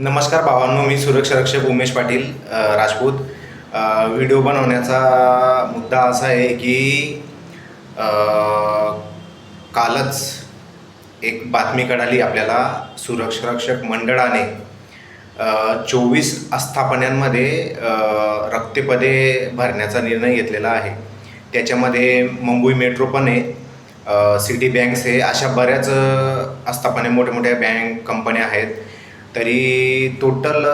नमस्कार भावांनो मी सुरक्षा रक्षक उमेश पाटील राजपूत. व्हिडिओ बनवण्याचा मुद्दा असा आहे की कालच एक बातमी कळाली आपल्याला सुरक्षारक्षक मंडळाने. चोवीस आस्थापन्यांमध्ये रक्तपदे भरण्याचा निर्णय घेतलेला आहे. त्याच्यामध्ये मुंबई मेट्रो पण आहे सिटी बँक्स आहे अशा बऱ्याच आस्थापने मोठ्या मोठ्या बँक कंपन्या आहेत. तरी टोटल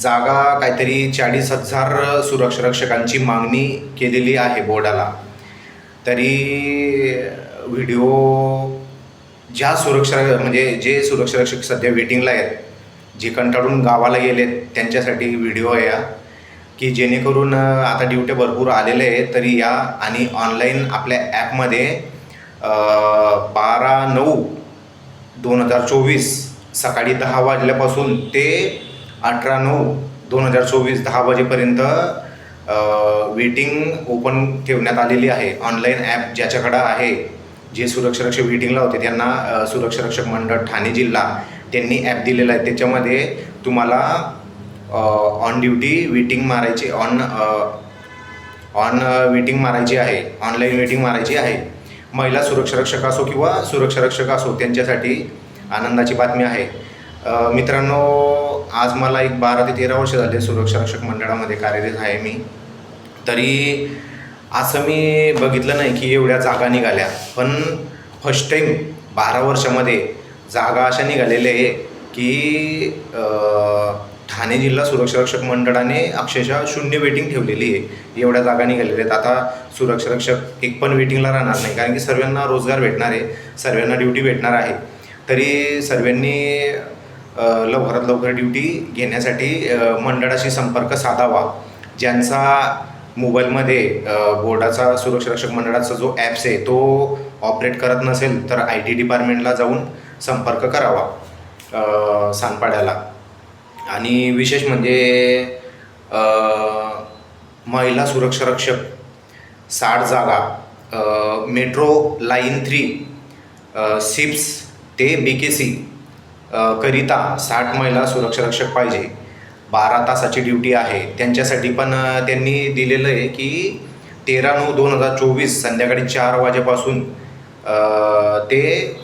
जागा काहीतरी चाळीस हजार सुरक्षरक्षकांची मागणी केलेली आहे बोर्डाला. तरी व्हिडिओ ज्या सुरक्षा म्हणजे जे सुरक्षारक्षक सध्या वेटिंगला आहेत जे कंटाळून गावाला गेलेत त्यांच्यासाठी व्हिडिओ या की जेणेकरून आता ड्युट्या भरपूर आलेले आहेत तरी या आणि ऑनलाईन आपल्या ॲपमध्ये बारा नऊ दोन हजार चोवीस सकाळी दहा वाजल्यापासून ते अठरा नऊ दोन हजार चोवीस दहा वाजेपर्यंत वेटिंग ओपन ठेवण्यात आलेली आहे. ऑनलाईन ॲप ज्याच्याकडं आहे जे सुरक्षारक्षक वेटिंगला होते त्यांना सुरक्षारक्षक मंडळ ठाणे जिल्हा त्यांनी ॲप दिलेला आहे. त्याच्यामध्ये तुम्हाला ऑन ड्युटी वेटिंग मारायची ऑन ऑन वेटिंग मारायची आहे ऑनलाईन वेटिंग मारायची आहे. महिला सुरक्षारक्षक असो किंवा सुरक्षारक्षक असो त्यांच्यासाठी आनंदाची बातमी आहे. मित्रांनो आज मला एक बारा ते तेरा वर्ष झाले सुरक्षारक्षक मंडळामध्ये कार्यरत आहे मी. तरी असं मी बघितलं नाही की एवढ्या जागा निघाल्या. पण फर्स्ट टाईम बारा वर्षामध्ये जागा अशा निघालेल्या आहे की ठाणे जिल्हा सुरक्षारक्षक मंडळाने अक्षरशः शून्य वेटिंग ठेवलेली आहे. एवढ्या जागा निघालेल्या आहेत. आता सुरक्षारक्षक एक पण वेटिंगला राहणार नाही. कारण की सर्वांना रोजगार भेटणार आहे. सर्वांना ड्युटी भेटणार आहे. तरी सर्वांनी लवकरात लवकर ड्युटी घेण्यासाठी मंडळाशी संपर्क साधावा. ज्यांचा मोबाईलमध्ये बोर्डाचा सुरक्षारक्षक मंडळाचा जो ॲप्स आहे तो ऑपरेट करत नसेल तर आय टी डिपार्टमेंटला जाऊन संपर्क करावा अ, सानपाड्याला आणि विशेष म्हणजे महिला सुरक्षारक्षक साठ जागा मेट्रो लाईन थ्री सिप्स ते बी के सी करिता साठ महिला सुरक्षारक्षक पाहिजे. बारा तासाची ड्युटी आहे. त्यांच्यासाठी पण त्यांनी दिलेलं आहे की तेरा नऊ दोन हजार चोवीस संध्याकाळी चार वाजेपासून ते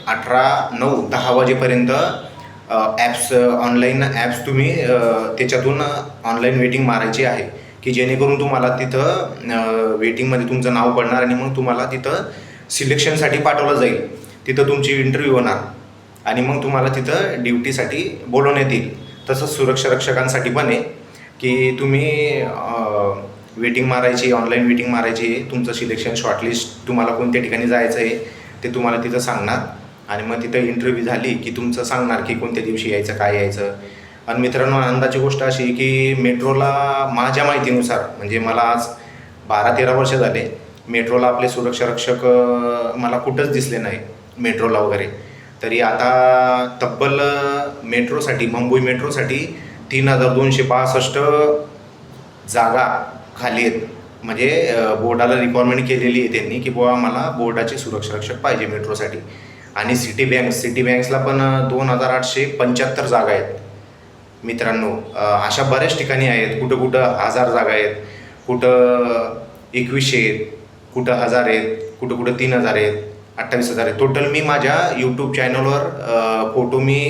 अठरा नऊ दहा वाजेपर्यंत ॲप्स ऑनलाईन ॲप्स तुम्ही त्याच्यातून ऑनलाईन वेटिंग मारायची आहे. की जेणेकरून तुम्हाला तिथं वेटिंगमध्ये तुमचं नाव पडणार आणि मग तुम्हाला तिथं सिलेक्शनसाठी पाठवलं जाईल. तिथं तुमची इंटरव्ह्यू होणार. आणि मग तुम्हाला तिथं ड्युटीसाठी बोलवण्यात येईल. तसंच सुरक्षारक्षकांसाठी पण आहे की तुम्ही वेटिंग मारायची ऑनलाईन वेटिंग मारायची तुमचं सिलेक्शन शॉर्टलिस्ट तुम्हाला कोणत्या ठिकाणी जायचं आहे ते तुम्हाला तिथं सांगणार. आणि मग तिथं इंटरव्ह्यू झाली की तुमचं सांगणार की कोणत्या दिवशी यायचं काय यायचं. आणि मित्रांनो आनंदाची गोष्ट अशी की मेट्रोला माझ्या माहितीनुसार म्हणजे मला आज बारा तेरा वर्ष झाले मेट्रोला आपले सुरक्षारक्षक मला कुठंच दिसले नाही मेट्रोला वगैरे. तरी आता तब्बल मेट्रोसाठी मुंबई मेट्रोसाठी तीन हजार दोनशे पासष्ट जागा खाली आहेत. म्हणजे बोर्डाला रिक्वायरमेंट केलेली आहे त्यांनी की बुवा मला बोर्डाचे सुरक्षारक्षक पाहिजे मेट्रोसाठी. आणि सिटी बँक सिटी बँक्सला पण दोन हजार आठशे पंच्याहत्तर जागा आहेत. मित्रांनो अशा बऱ्याच ठिकाणी आहेत. कुठं कुठं हजार जागा आहेत. कुठं एकवीसशे आहेत. कुठं हजार आहेत. कुठं कुठं तीन हजार आहेत. अठ्ठावीस हजार आहे. टोटल मी माझ्या यूट्यूब चॅनलवर फोटो मी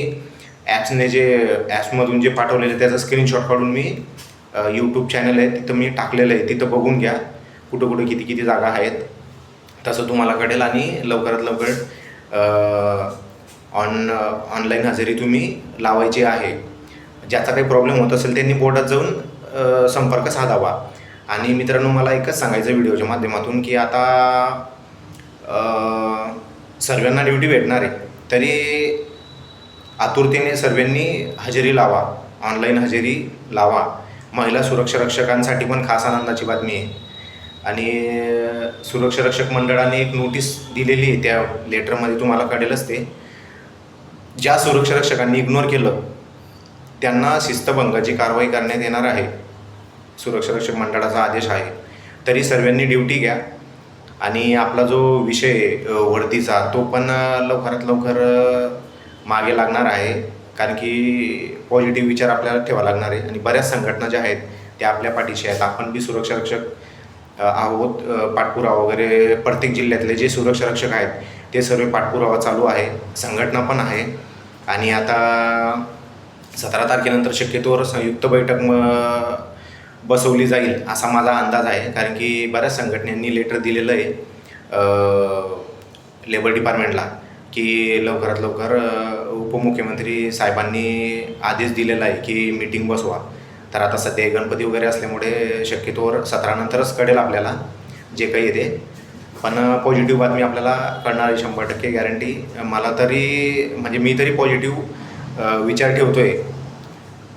ॲप्सने जे ॲप्समधून जे पाठवलेले त्याचा स्क्रीनशॉट काढून मी यूट्यूब चॅनल आहे तिथं मी टाकलेलं आहे तिथं बघून घ्या. कुठं कुठं किती किती जागा आहेत. तसं तुम्हाला कळेल आणि लवकरात लवकर ऑन ऑनलाईन हजेरी तुम्ही लावायची आहे. ज्याचा काही प्रॉब्लेम होत असेल त्यांनी बोर्डात जाऊन संपर्क साधावा. आणि मित्रांनो मला एकच सांगायचं व्हिडिओच्या माध्यमातून की आता सर्वांना ड्युटी भेटणार आहे. तरी आतुरतेने सर्वांनी हजेरी लावा. ऑनलाईन हजेरी लावा. महिला सुरक्षारक्षकांसाठी पण खास आनंदाची बातमी आहे. आणि सुरक्षा सुरक्षारक्षक मंडळाने एक नोटीस दिलेली आहे. त्या लेटरमध्ये तुम्हाला कळेलच ते. ज्या सुरक्षारक्षकांनी इग्नोर केलं त्यांना शिस्तभंगाची कारवाई करण्यात येणार आहे सुरक्षारक्षक मंडळाचा आदेश आहे तरी सर्वांनी ड्युटी घ्या. आणि आपला जो विषय आहे, वर्दीचा तो पण लवकरात लवकर मागे लागणार आहे. कारण की पॉझिटिव्ह विचार आपल्याला ठेवा लागणार आहे. आणि बऱ्याच संघटना ज्या आहेत त्या आपल्या पाठीशी आहेत. आपण बी सुरक्षा रक्षक आहोत पाठपुरावा वगैरे प्रत्येक जिल्ह्यातले जे सुरक्षा रक्षक आहेत ते सर्व पाठपुरावा चालू आहे. संघटना पण आहे. आणि आता सतरा तारखेनंतर शक्यतोवर संयुक्त बैठक म बसवली जाईल असा माझा अंदाज आहे. कारण की बऱ्याच संघटनांनी लेटर दिलेलं आहे लेबर डिपार्टमेंटला की लवकरात लवकर उपमुख्यमंत्री साहेबांनी आदेश दिलेला आहे की मीटिंग बसवा. तर आता सध्या गणपती वगैरे असल्यामुळे शक्यतोवर सतरानंतरच कळेल आपल्याला जे काही येते पण पॉझिटिव्ह बातमी आपल्याला कळणार आहे शंभर टक्के. गॅरंटी मला तरी म्हणजे मी तरी पॉझिटिव्ह विचार ठेवतो आहे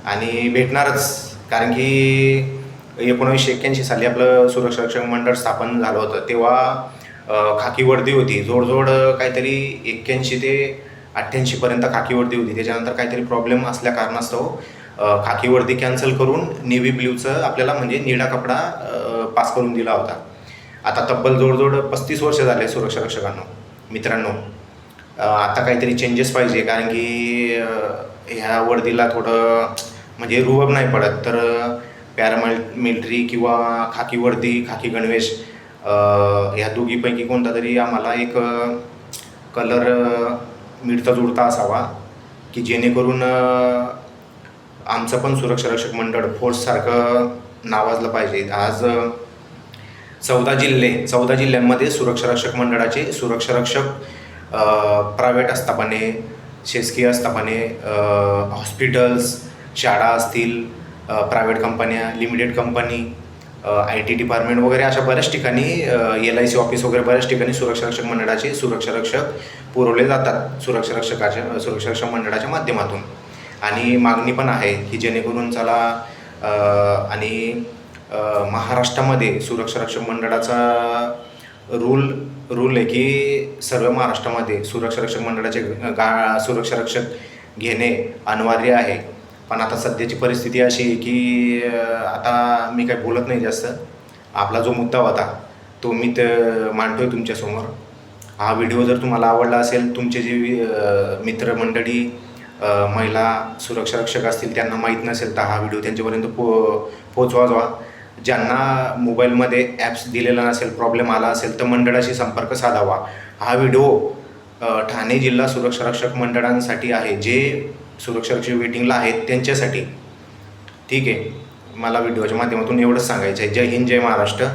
आणि भेटणारच. कारण की एकोणीसशे एक्क्याऐंशी साली आपलं सुरक्षा रक्षक मंडळ स्थापन झालं होतं. तेव्हा खाकी वर्दी होती. जोडजोड काहीतरी एक्क्याऐंशी ते अठ्ठ्याऐंशीपर्यंत खाकी वर्दी होती. त्याच्यानंतर काहीतरी प्रॉब्लेम असल्या कारणास्तव खाकी वर्दी कॅन्सल करून नेव्ही ब्ल्यूचं आपल्याला म्हणजे निळा कपडा पास करून दिला होता. आता तब्बल जवळजवळ पस्तीस वर्ष झाले सुरक्षा रक्षकांना मित्रांनो. आता काहीतरी चेंजेस पाहिजे. कारण की ह्या वर्दीला थोडं म्हणजे रुबाब नाही पडत. तर पॅरामल मिलिटरी किंवा खाकी वर्दी खाकी गणवेश ह्या दोघीपैकी कोणता तरी आम्हाला एक कलर मिळता जुळता असावा की जेणेकरून आमचं पण सुरक्षा रक्षक मंडळ फोर्ससारखं नावाजलं पाहिजे. आज चौदा जिल्हे चौदा जिल्ह्यांमध्ये सुरक्षा रक्षक मंडळाचे सुरक्षा रक्षक प्रायव्हेट आस्थापने शासकीय आस्थापने हॉस्पिटल्स शाळा असतील प्रायव्हेट कंपन्या limited company I T department वगैरे अशा बऱ्याच ठिकाणी एल आय सी ऑफिस वगैरे बऱ्याच ठिकाणी सुरक्षा रक्षक मंडळाचे सुरक्षा रक्षक पुरवले जातात सुरक्षा रक्षकाच्या सुरक्षा रक्षक मंडळाच्या माध्यमातून. आणि मागणी पण आहे की जेणेकरून चला आणि महाराष्ट्रामध्ये सुरक्षा रक्षक मंडळाचा रूल रूल आहे की सर्व महाराष्ट्रामध्ये सुरक्षा रक्षक मंडळाचे गा सुरक्षा रक्षक घेणे अनिवार्य आहे. पण आता सध्याची परिस्थिती अशी आहे की आता मी काही बोलत नाही जास्त. आपला जो मुद्दा होता तो मी त मांडतोय तुमच्यासमोर हा व्हिडिओ जर तुम्हाला आवडला असेल तुमचे जे मित्रमंडळी महिला सुरक्षा रक्षक असतील त्यांना माहीत नसेल तर हा व्हिडिओ त्यांच्यापर्यंत पो पोचवावा ज्यांना मोबाईलमध्ये ॲप्स दिलेला नसेल प्रॉब्लेम आला असेल तर मंडळाशी संपर्क साधावा. हा व्हिडिओ ठाणे जिल्हा सुरक्षा रक्षक मंडळांसाठी आहे जे सुरक्षाची वेटिंगला आहेत त्यांच्यासाठी. ठीक आहे. मला व्हिडिओच्या माध्यमातून एवढंच सांगायचं आहे जय हिंद जय महाराष्ट्र.